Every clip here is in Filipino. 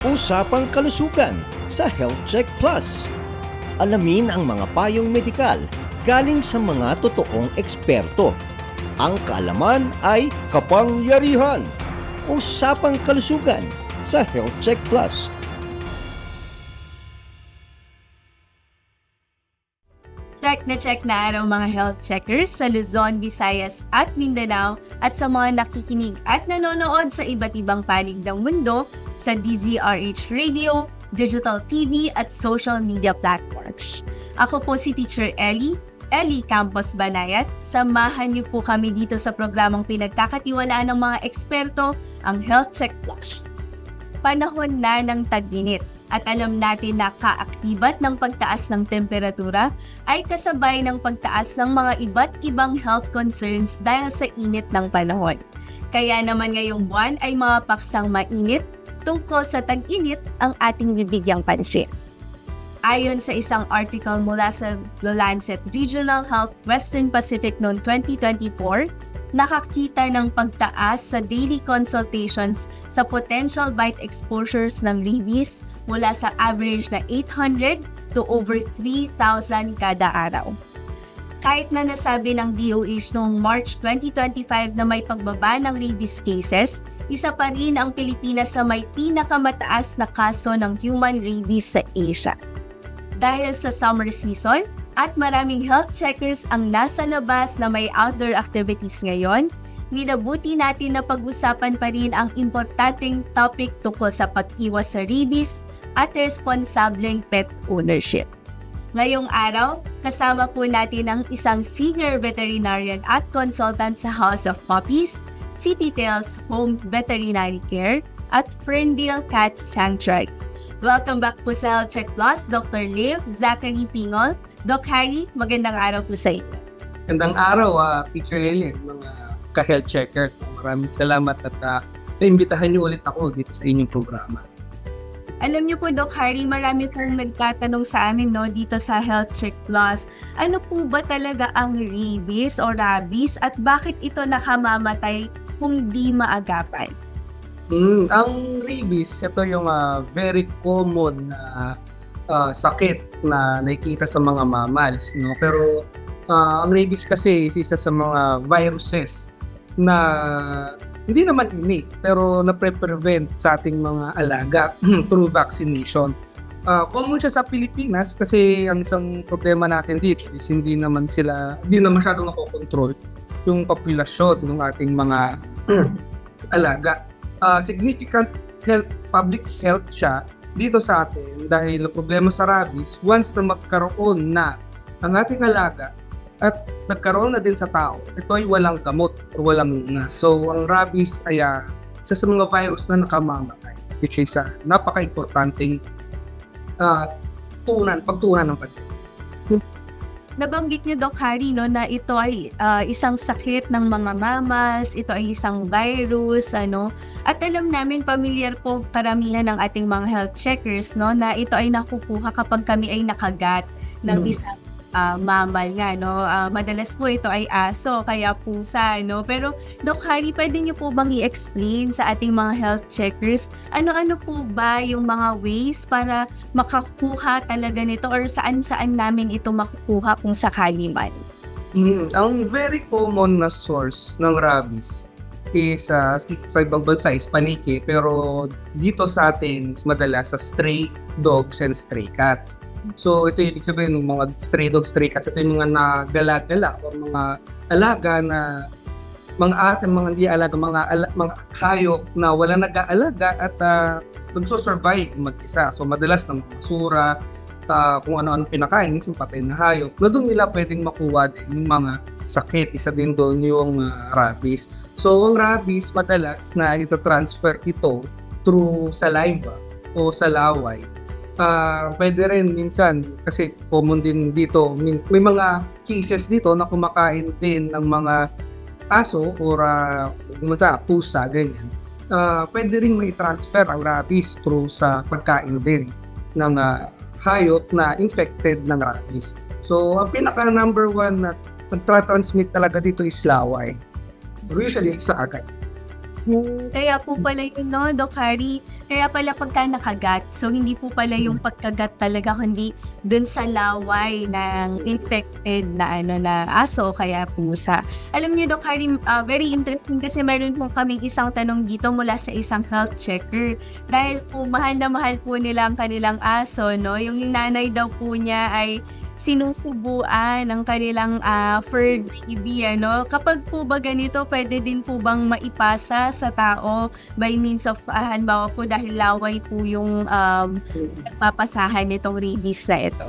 Usapang kalusugan sa Health Check Plus. Alamin ang mga payong medikal galing sa mga totoong eksperto. Ang kaalaman ay kapangyarihan. Usapang kalusugan sa Health Check Plus. Check na check na araw mga health checkers sa Luzon, Visayas at Mindanao at sa mga nakikinig at nanonood sa iba't ibang panig ng mundo sa DZRH Radio, digital TV at social media platforms. Ako po si Teacher Ellie, Ellie Campos Banayat. Samahan niyo po kami dito sa programang pinagkakatiwalaan ng mga eksperto, ang Health Check Plus. Panahon na ng tag-init at alam natin na kaaktibat ng pagtaas ng temperatura ay kasabay ng pagtaas ng mga iba't ibang health concerns dahil sa init ng panahon. Kaya naman ngayong buwan ay mga paksang mainit tungkol sa tag-init ang ating bibigyang pansin. Ayon sa isang article mula sa The Lancet Regional Health Western Pacific noong 2024, nakakita ng pagtaas sa daily consultations sa potential bite exposures ng rabies mula sa average na 800 to over 3,000 kada araw. Kahit na nasabi ng DOH noong March 2025 na may pagbaba ng rabies cases, isa pa rin ang Pilipinas sa may pinakamataas na kaso ng human rabies sa Asia. Dahil sa summer season at maraming health checkers ang nasa labas na may outdoor activities ngayon, minabuti natin na pag-usapan pa rin ang importanteng topic tungkol sa pag-iwas sa rabies at responsableng pet ownership. Ngayong araw, kasama po natin ang isang senior veterinarian at consultant sa House of Puppies, City Tales Home Veterinary Care, at Ferndale Cat Sanctuary. Welcome back po sa Health Check Plus, Dr. Liv Zachary Pingol. Doc Harry, magandang araw po sa inyo. Magandang araw, uh, Teacher Helen, mga ka-health checkers. Maraming salamat at uh, naimbitahan niyo ulit ako dito sa inyong programa. Alam niyo po, Doc Harry, marami pong nagtatanong sa amin no, dito sa Health Check Plus. Ano po ba talaga ang rabies o rabies at bakit ito nakamamatay kung di maagapan? Mm, ang rabies, ito yung uh, very common na uh, sakit na nakikita sa mga mammals. No? Pero uh, ang rabies kasi is isa sa mga viruses na hindi naman innate pero na-prevent sa ating mga alaga through vaccination. Uh, common siya sa Pilipinas kasi ang isang problema natin dito is hindi naman sila, hindi na masyadong nakokontrol yung populasyon ng ating mga alaga. Uh, significant health, public health siya dito sa atin dahil problema sa rabies, once na magkaroon na ang ating alaga at nagkaroon na din sa tao, ito ay walang gamot o walang nga. So, ang rabies ay uh, isa sa mga virus na nakamamatay, which is uh, napaka-importanting uh, tunan, pagtunan ng pansin. Nabanggit niyo, Doc Harry, no, na ito ay uh, isang sakit ng mga mammals, ito ay isang virus, ano. At alam namin, familiar po karamihan ng ating mga health checkers, no, na ito ay nakukuha kapag kami ay nakagat ng Mm. isang ah, mammal nga, no? Ah, madalas po ito ay aso, kaya pusa, no? Pero, Doc Harry, pwede niyo po bang i-explain sa ating mga health checkers, ano-ano po ba yung mga ways para makakuha talaga nito or saan-saan namin ito makukuha kung sakali man? Mm, ang very common na source ng rabies is uh, sa ibang bansa is paniki pero dito sa atin madalas sa stray dogs and stray cats. So ito yung ibig sabihin ng mga stray dogs, stray cats. Ito yung mga nagala-gala o mga alaga na mga ating mga hindi alaga, mga, ala, mga hayop na wala nag-aalaga at uh, nagso-survive mag-isa. So madalas ng basura, uh, kung ano-ano pinakain, minsan patay na hayop, na doon nila pwedeng makuha din yung mga sakit. Isa din doon yung uh, rabies. So, ang rabies, madalas na ito-transfer ito through saliva o sa laway. Uh, pwede rin minsan, kasi common din dito, may, mga cases dito na kumakain din ng mga aso or uh, sa pusa, ganyan. Uh, pwede rin may transfer ang rabies through sa pagkain din ng uh, hayop na infected ng rabies. So, ang pinaka number one na nagtra-transmit talaga dito is laway. Usually, sa agad. Kaya po pala yun, no, Doc Harry? Kaya pala pagka nakagat, so hindi po pala yung pagkagat talaga, kundi dun sa laway ng infected na ano na aso kaya pusa. Alam niyo, Doc Harry, ah, very interesting kasi meron po kaming isang tanong dito mula sa isang health checker. Dahil po mahal na mahal po nila ang kanilang aso, no? Yung nanay daw po niya ay sinusubuan ng kanilang ah, fur baby, ano? Kapag po ba ganito, pwede din po bang maipasa sa tao by means of, ah, halimbawa po dahil laway po yung um, nagpapasahan nitong rabies na ito?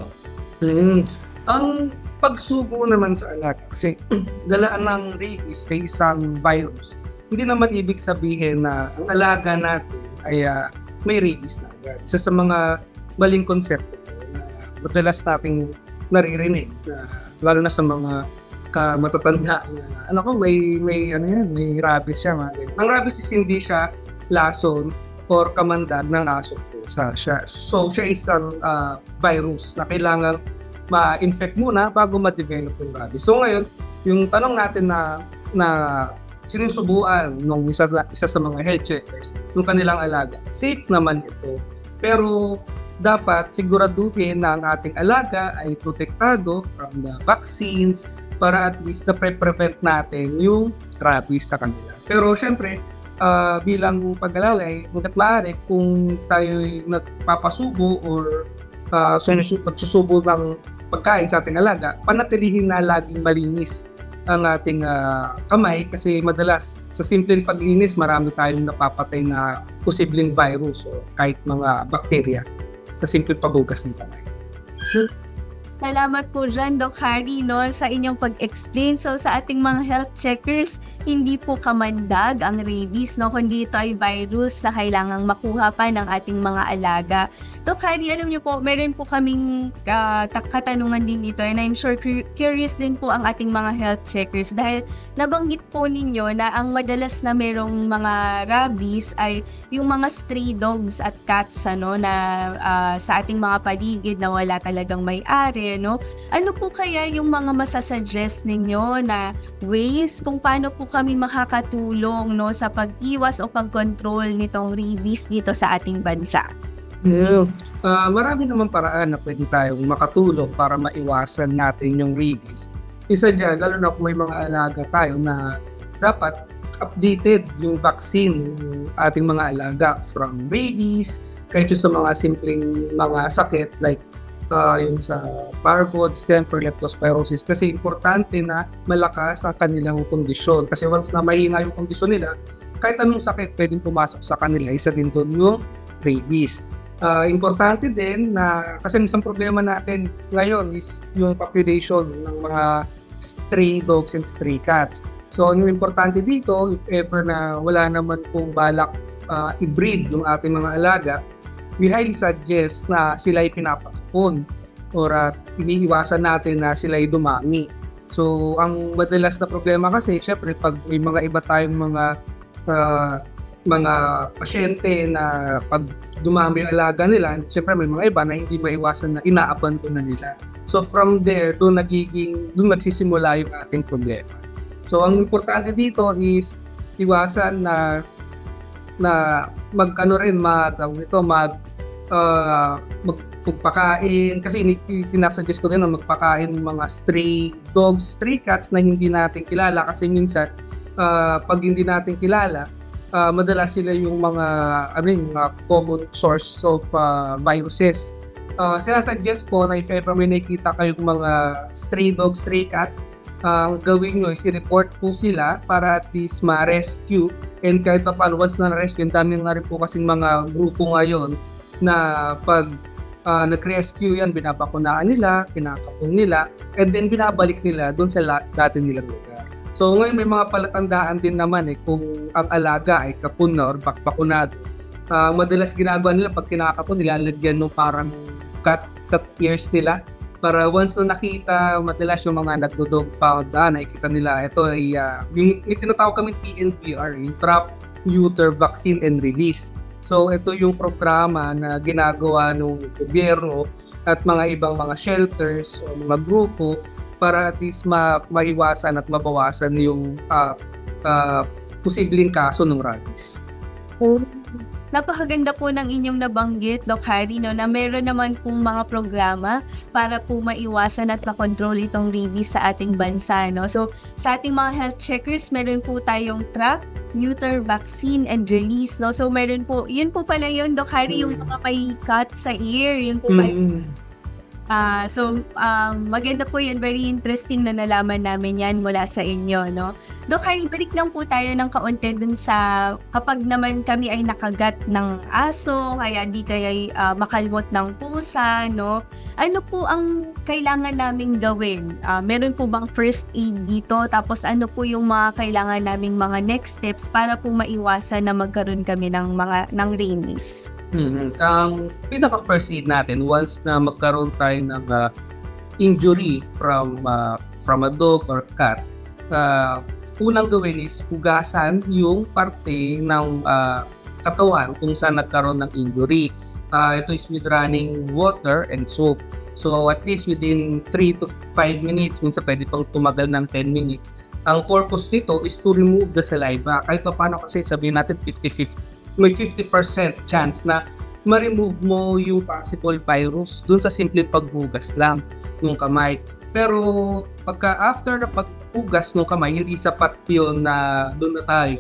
Mm. Ang pagsubo naman sa alaga, kasi dalaan ng rabies kay isang virus, hindi naman ibig sabihin na ang alaga natin ay ah, may rabies na agad. Isa sa mga maling konsepto na madalas nating naririnig, na, lalo na sa mga ka matatanda ano ko may may ano yan may rabies siya mga ganyan. ang rabies is hindi siya lason or kamandag ng aso po sa siya so siya is ang ah, virus na kailangan ma-infect muna bago ma-develop yung rabies. So ngayon, yung tanong natin na na sinusubuan ng isa, isa sa mga health checkers yung kanilang alaga. Safe naman ito. Pero dapat siguraduhin na ang ating alaga ay protektado from the vaccines para at least na pre-prevent natin yung rabies sa kanila. Pero syempre, ah, bilang pag-alalay, hanggat maaari kung tayo nagpapasubo or uh, pagsusubo ng pagkain sa ating alaga, panatilihin na laging malinis ang ating ah, kamay kasi madalas sa simpleng paglinis marami tayong napapatay na posibleng virus o kahit mga bakterya sa simpleng paghugas ng kamay. Salamat po dyan, Doc Harry, no, sa inyong pag-explain. So, sa ating mga health checkers, hindi po kamandag ang rabies, no, kundi ito ay virus na kailangang makuha pa ng ating mga alaga. Doc Harry, alam niyo po, meron po kaming ta- katanungan din dito and I'm sure cu- curious din po ang ating mga health checkers dahil nabanggit po ninyo na ang madalas na merong mga rabies ay yung mga stray dogs at cats ano na ah, sa ating mga paligid na wala talagang may-ari no? Ano po kaya yung mga masasuggest ninyo na ways kung paano po kami makakatulong no sa pag-iwas o pag-control nitong rabies dito sa ating bansa Yeah. Ah, marami naman paraan na pwede tayong makatulong para maiwasan natin yung rabies. Isa dyan, lalo na kung may mga alaga tayo na dapat updated yung vaccine ng ating mga alaga from rabies, kahit yung sa mga simpleng mga sakit like uh, yung sa parvots, temper, leptospirosis kasi importante na malakas ang kanilang kondisyon kasi once na mahina yung kondisyon nila, kahit anong sakit pwedeng pumasok sa kanila, isa din doon yung rabies. Ah, importante din na kasi ang isang problema natin ngayon is yung population ng mga stray dogs and stray cats. So, yung importante dito, if ever na wala naman pong balak ah, i-breed yung ating mga alaga, we highly suggest na sila ay pinapakapon or uh, iniiwasan natin na sila ay dumami. So, ang madalas na problema kasi, syempre, pag may mga iba tayong mga ah, mga pasyente na pag dumami ang alaga nila, syempre may mga iba na hindi maiwasan na inaabandon na nila. So from there, doon nagiging, doon nagsisimula yung ating problema. So ang importante dito is iwasan na na mag ano rin mag nito mag uh, mag magpakain kasi sinasuggest ko din na magpakain ng mga stray dogs, stray cats na hindi natin kilala kasi minsan uh, pag hindi natin kilala uh, madalas sila yung mga ano yung mga common source of uh, viruses. Uh, sinasuggest ko na if ever may nakita kayong mga stray dogs, stray cats, uh, ang gawin nyo is i-report po sila para at least ma-rescue and kahit pa paano once na na-rescue, ang dami na rin po kasing mga grupo ngayon na pag uh, nag-rescue yan, binabakunaan nila, kinakapong nila, and then binabalik nila doon sa la- dati nilang lugar. So ngayon may mga palatandaan din naman eh kung ang alaga ay kapun na or bakbakunado. Ah, madalas ginagawa nila pag kinakapon, nilalagyan ng parang cut sa ears nila para once na nakita madalas yung mga nagdudog pound ah, nakikita nila ito ay ah, yung, yung tinatawag kami TNVR yung Trap Neuter Vaccine and Release so ito yung programa na ginagawa ng gobyerno at mga ibang mga shelters o mga grupo para at least ma maiwasan at mabawasan yung ah, ah, posibleng kaso ng rabies. Napakaganda po ng inyong nabanggit, Doc Harry, no, na meron naman pong mga programa para po maiwasan at makontrol itong rabies sa ating bansa. No? So, sa ating mga health checkers, meron po tayong track, neuter, vaccine, and release. No? So, meron po, yun po pala yun, Doc Harry, yung mga may cut sa ear, yun po pala Mm. Ah, so, um, maganda po yun. Very interesting na nalaman namin yan mula sa inyo, no? Dok, Harry, balik lang po tayo ng kaunti dun sa kapag naman kami ay nakagat ng aso, kaya di kaya ah, makalmot ng pusa, no? Ano po ang kailangan naming gawin? Ah, meron po bang first aid dito? Tapos ano po yung mga kailangan naming mga next steps para po maiwasan na magkaroon kami ng mga ng rabies? Mhm. Ang pinaka first aid natin once na magkaroon tayo ng ah, injury from ah, from a dog or cat, ah, unang gawin is hugasan yung parte ng ah, katawan kung saan nagkaroon ng injury. Ah, ito is with running water and soap. So at least within 3 to 5 minutes, minsan pwede pang tumagal ng 10 minutes. Ang purpose nito is to remove the saliva. Kahit pa paano kasi sabihin natin 50-50 may 50% chance na ma-remove mo yung possible virus dun sa simple paghugas lang ng kamay. Pero pagka after na paghugas ng kamay, hindi sapat yun na doon na tayo.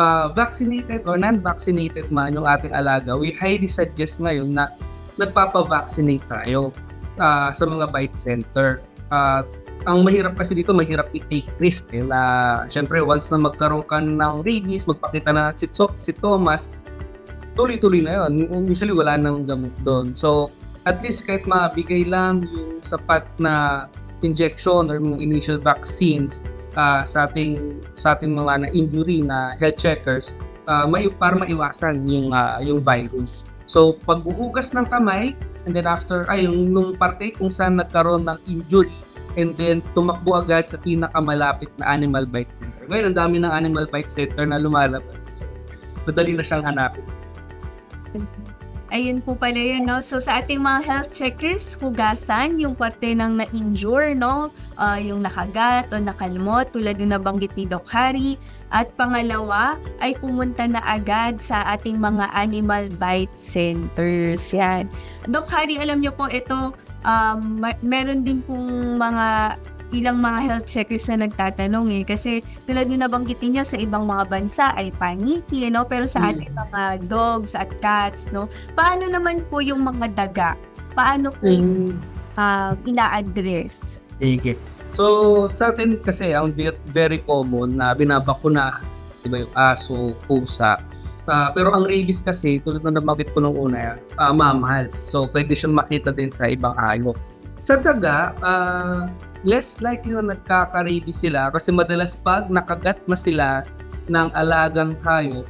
Ah, vaccinated or non-vaccinated man yung ating alaga, we highly suggest ngayon na nagpapa-vaccinate tayo ah, sa mga bite center. At ang mahirap kasi dito, mahirap i-take risk. Eh, na, syempre, once na magkaroon ka ng rabies, magpakita na si, so, si Thomas, tuloy-tuloy na yun. Usually, wala nang gamot doon. So, at least kahit mabigay lang yung sapat na injection or mga initial vaccines ah, sa ating sa ating mga na injury na health checkers ah, may para maiwasan yung ah, yung virus. So pagbuhugas ng kamay and then after ay yung nung parte kung saan nagkaroon ng injury and then tumakbo agad sa pinakamalapit na animal bite center. Ngayon ang dami ng animal bite center na lumalabas. Madali na siyang hanapin. Ayun po pala yun, no? So, sa ating mga health checkers, hugasan yung parte ng na-injure, no? Ah, yung nakagat o nakalmot, tulad yung nabanggit ni Doc Harry. At pangalawa, ay pumunta na agad sa ating mga animal bite centers. Yan. Doc Harry, alam niyo po, ito, um, ma- meron din pong mga ilang mga health checkers na nagtatanong eh. Kasi tulad yung nabanggit niyo sa ibang mga bansa ay paniki, no? Pero sa Mm. ating mga dogs at cats, no? Paano naman po yung mga daga? Paano po Mm. ah, ina-address? Sige. So, sa atin kasi, ang ve- very common na binabakuna, di ba yung aso, pusa. Ah, pero ang rabies kasi, tulad na nabanggit ko nung una, uh, mammals. So, pwede siyang makita din sa ibang hayop. Sa daga, ah, less likely na nagkaka-rabies sila kasi madalas pag nakagat na sila ng alagang hayop,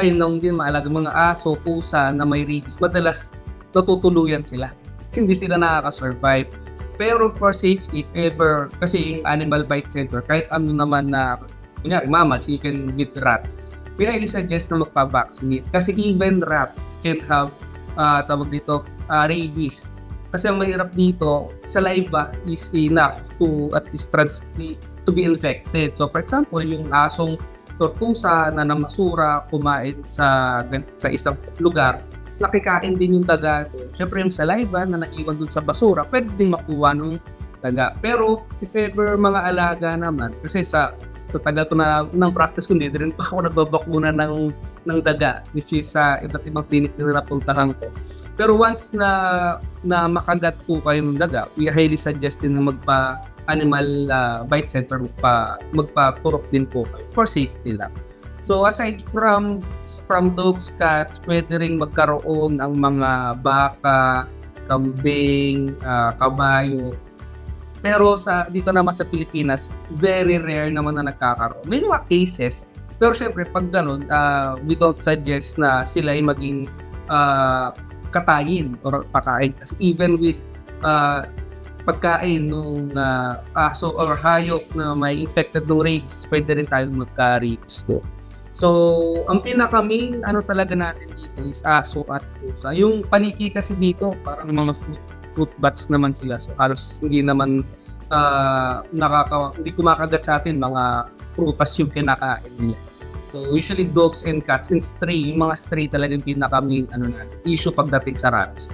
ay nung din maalagang mga aso, pusa na may rabies, madalas natutuluyan sila. Hindi sila nakaka-survive. Pero for safety, if ever, kasi yung animal bite center, kahit ano naman na, kunyari, mammals, even with rats, we highly suggest na magpa-vaccinate. Kasi even rats can have, uh, tawag dito, ah, rabies. Kasi ang mahirap dito, saliva is enough to at least transmit, to be infected. So for example, yung asong tortusa na namasura, kumain sa, sa isang lugar, tapos nakikain din yung daga. Siyempre yung saliva na naiwan doon sa basura, pwede din makuha nung daga. Pero if ever mga alaga naman, kasi sa sa tagal ko na ng practice ko, hindi rin pa ako nagbabakuna ng, ng daga, which is sa iba't ibang clinic na napuntahan ko. Pero once na na makagat po kayo ng daga, we highly suggest din na magpa animal ah, bite center magpa magpa-turok din po for safety lang. So aside from from dogs, cats, pwede ring magkaroon ng mga baka, kambing, ah, kabayo. Pero sa dito naman sa Pilipinas, very rare naman na nagkakaroon. May mga cases, pero syempre pag ganun, ah, we don't suggest na sila ay maging ah, katayin or pakain. Kasi even with uh, pagkain ng aso or hayop na may infected ng rabies, pwede rin tayong magka-rabies. So, ang pinaka main ano talaga natin dito is aso at pusa. Yung paniki kasi dito, parang mga fruit, fruit bats naman sila. So, halos hindi naman uh, nakaka, hindi kumakagat sa atin, mga prutas yung kinakain nila. So usually dogs and cats and stray, yung mga stray talaga yung pinaka main ano na issue pagdating sa rabies.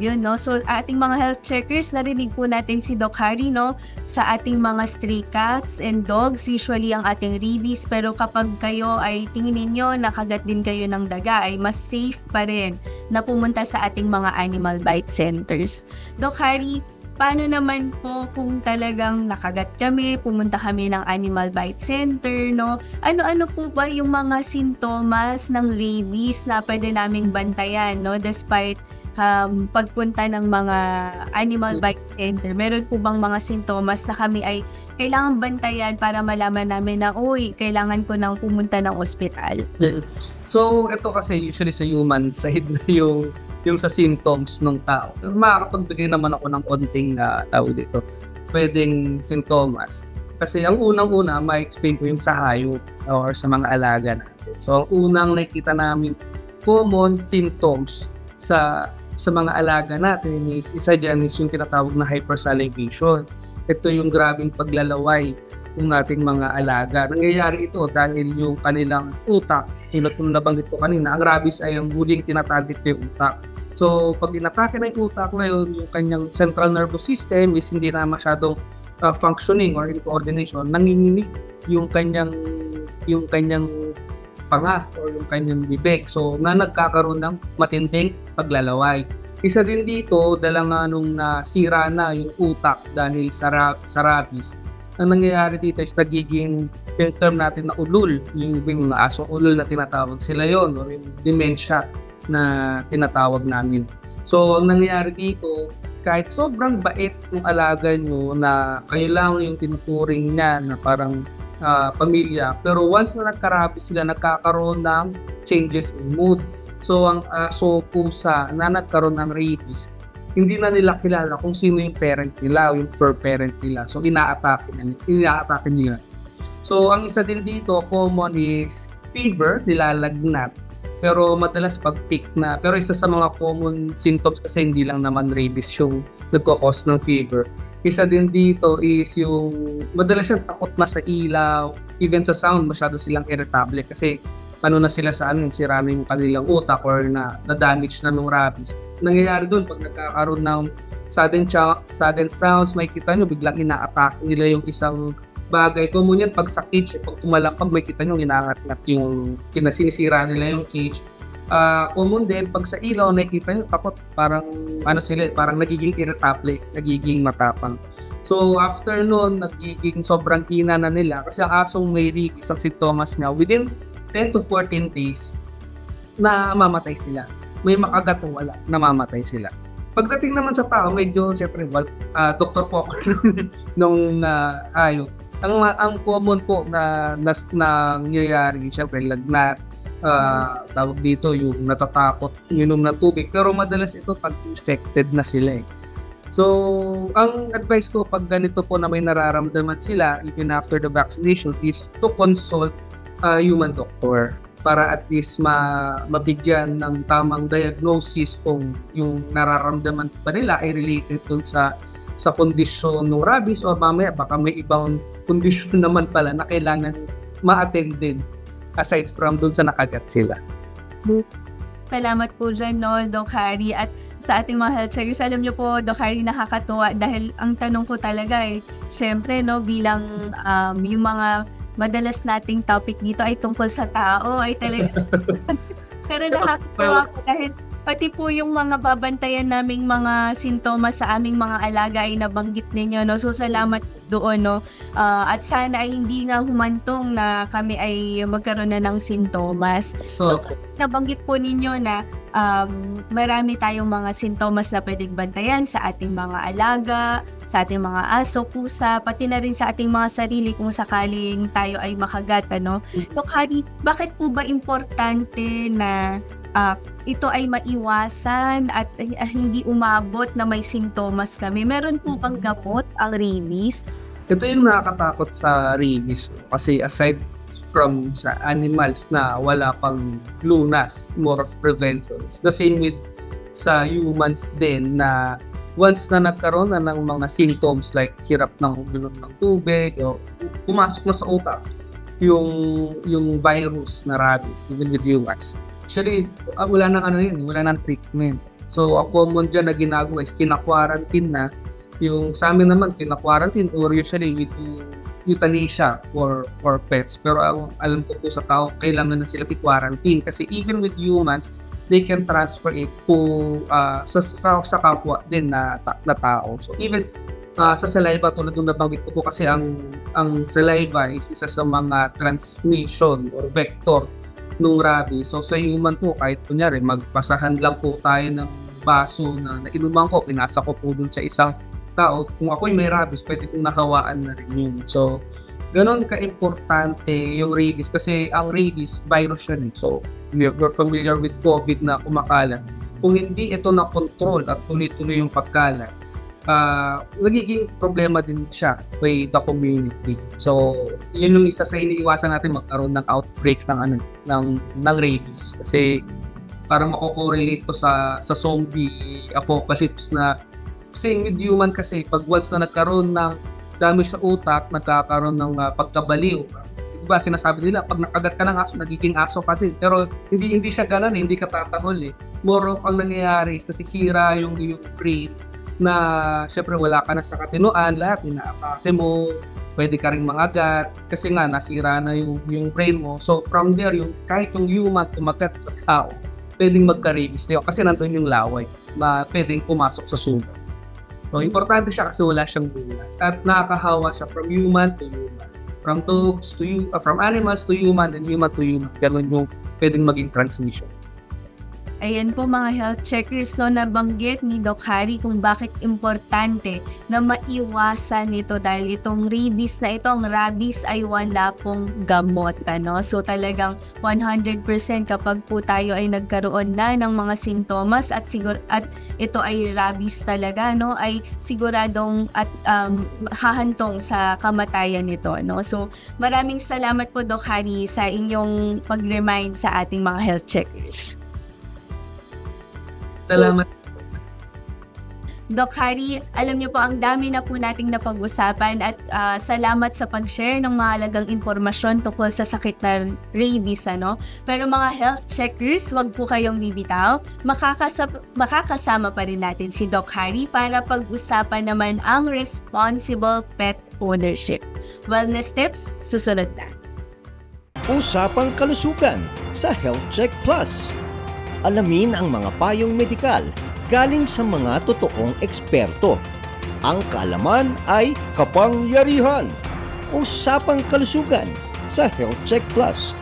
Yun, no? So, ating mga health checkers, narinig po natin si Doc Harry, no? Sa ating mga stray cats and dogs, usually ang ating rabies. Pero kapag kayo ay tingin ninyo, nakagat din kayo ng daga, ay mas safe pa rin na pumunta sa ating mga animal bite centers. Doc Harry, paano naman po kung talagang nakagat kami, pumunta kami ng animal bite center, no? Ano-ano po ba yung mga sintomas ng rabies na pwede naming bantayan, no? Despite um, pagpunta ng mga animal bite center, meron po bang mga sintomas na kami ay kailangan bantayan para malaman namin na, uy, kailangan ko nang pumunta ng ospital? So ito kasi usually sa human side na yung yung sa symptoms ng tao. Makakapagbigay naman ako ng konting uh, tawag dito. Pwedeng sintomas. Kasi ang unang-una, ma-explain ko yung sa hayop or sa mga alaga natin. So ang unang nakita namin common symptoms sa sa mga alaga natin is isa dyan is yung tinatawag na hypersalivation. Ito yung grabing paglalaway ng ating mga alaga. Nangyayari ito dahil yung kanilang utak, tulad kung nabanggit ko kanina, ang rabies ay ang huling tinatarget ko yung utak. So, pag inatake na yung utak ngayon, yung kanyang central nervous system is hindi na masyadong uh, functioning or in coordination, nanginginig yung kanyang yung kanyang panga or yung kanyang bibig. So, na nagkakaroon ng matinding paglalaway. Isa din dito, dala nga nung nasira na yung utak dahil sa, sa rabies, ang nangyayari dito is nagiging yung term natin na ulul, yung, yung asong ulul na tinatawag sila yon or yung dementia na tinatawag namin. So, ang nangyayari dito, kahit sobrang bait ng alaga nyo na kayo lang yung tinuturing niya na parang ah, pamilya, pero once na nagkarabi sila, nagkakaroon ng changes in mood. So, ang aso, pusa na nagkaroon ng rabies, hindi na nila kilala kung sino yung parent nila o yung fur parent nila. So, ina-atake nila. Ina-atake nila. So, ang isa din dito, common is fever, nilalagnat. Pero madalas pag peak na. Pero isa sa mga common symptoms kasi hindi lang naman rabies yung nagkakos ng fever. Isa din dito is yung madalas siyang takot na sa ilaw, even sa sound, masyado silang irritable kasi ano na sila sa ano, sira na yung kanilang utak or na, na-damage na nung rabies. Nangyayari doon pag nagkakaroon ng sudden, cha- sudden sounds, may kita nyo, biglang ina-attack nila yung isang bagay. Common yan pag sa cage, eh, pag tumalakpag, may kita nyo, inaangat yung kinasinisira nila yung cage. Ah, common pag sa ilaw, nakikita nyo, takot, parang, ano sila, parang nagiging irritable, nagiging matapang. So, after nun, nagiging sobrang hina na nila kasi ang asong may rabies, ang sintomas niya, within 10 to 14 days, na mamatay sila. May makagat o wala, namamatay sila. Pagdating naman sa tao, medyo, siyempre, well, ah, doktor po nung na hayop. Ang, ang common po na, na, na nangyayari, siyempre, lagnat, ah, tawag dito, yung natatakot, minom ng tubig. Pero madalas ito pag infected na sila eh. So, ang advice ko pag ganito po na may nararamdaman sila, even after the vaccination, is to consult a human doctor para at least ma mabigyan ng tamang diagnosis kung yung nararamdaman pa nila ay related dun sa sa kondisyon ng rabies o mamaya baka may ibang kondisyon naman pala na kailangan ma-attend din aside from dun sa nakagat sila. Salamat po dyan, no, Doc Harry. At sa ating mga health checkers, alam niyo po, Doc Harry, nakakatuwa dahil ang tanong ko talaga eh, syempre, no, bilang um, yung mga madalas nating topic dito ay tungkol sa tao, ay talaga. Pero nakakatuwa po dahil pati po yung mga babantayan naming mga sintomas sa aming mga alaga ay nabanggit ninyo, no? So, salamat doon, no? Ah, at sana ay hindi nga humantong na kami ay magkaroon na ng sintomas So, nabanggit po ninyo na um, marami tayong mga sintomas na pwedeng bantayan sa ating mga alaga, sa ating mga aso, pusa, pati na rin sa ating mga sarili kung sakaling tayo ay makagat, ano? Dok Hari, bakit po ba importante na ah, ito ay maiwasan at ah, hindi umabot na may sintomas kami? Meron po bang gamot ang rabies? ito yung nakakatakot sa rabies kasi aside from sa animals na wala pang lunas, more of prevention. It's the same with sa humans din na once na nagkaroon na ng mga symptoms like hirap ng uminom ng tubig o pumasok na sa utak, yung yung virus na rabies even with humans. Actually, ah, wala nang ano yun, wala nang treatment. So, ang common dyan na ginagawa is kina-quarantine na. Yung sa amin naman, kina-quarantine or usually we do euthanasia for for pets. Pero alam ko po sa tao, kailangan na sila i-quarantine kasi even with humans, they can transfer it to ah, sa, sa, kapwa din na, na tao. So even ah, sa saliva tulad ng nabanggit ko po kasi ang ang saliva is isa sa mga transmission or vector nung rabies. So sa human po kahit kunyari magpasahan lang po tayo ng baso na nainuman ko, pinasa ko po dun sa isang tao. Kung ako'y may rabies, pwede kong nahawaan na rin yun. So ganon ka-importante yung rabies kasi ang rabies, virus yun. eh. So, you're familiar with COVID na kumakalat, kung hindi ito na-control at tuloy-tuloy yung pagkalat, ah nagiging problema din siya by the community. So, yun yung isa sa iniiwasan natin magkaroon ng outbreak ng ano ng ng rabies kasi para mako-correlate sa sa zombie apocalypse na same with human kasi pag once na nagkaroon ng damage sa utak, nagkakaroon ng ah, pagkabaliw. Diba, sinasabi nila, pag nakagat ka ng aso, nagiging aso ka din. Pero hindi hindi siya ganun, eh, hindi ka tatahol eh. More of ang nangyayari is nasisira yung, yung brain na syempre wala ka na sa katinuan, lahat inaatake mo, pwede ka rin mangagat kasi nga nasira na yung, yung brain mo. So from there, yung, kahit yung human kumagat sa tao, pwedeng magka-rabies na kasi nandun yung laway na pwedeng pumasok sa sugat. So importante siya kasi wala siyang bulas at nakakahawa siya from human to human. From dogs to you, uh, from animals to human and human to human. Ganun yung pwedeng maging transmission. Ayan po mga health checkers no nabanggit ni Doc Harry kung bakit importante na maiwasan nito dahil itong rabies na ito, ang rabies ay wala pong gamot ano. So talagang 100% kapag po tayo ay nagkaroon na ng mga sintomas at sigur at ito ay rabies talaga no ay siguradong at um, hahantong sa kamatayan nito no. So maraming salamat po Doc Harry sa inyong pag-remind sa ating mga health checkers. Salamat. Doc Harry, alam niyo po ang dami na po nating napag-usapan at ah, salamat sa pag-share ng mahalagang impormasyon tungkol sa sakit na rabies ano. Pero mga health checkers, wag po kayong bibitaw. Makakasap- makakasama pa rin natin si Doc Harry para pag-usapan naman ang responsible pet ownership. Wellness tips, susunod na. Usapang kalusugan sa Health Check Plus. Alamin ang mga payong medikal galing sa mga totoong eksperto. Ang kaalaman ay kapangyarihan. Usapang kalusugan sa Health Check Plus.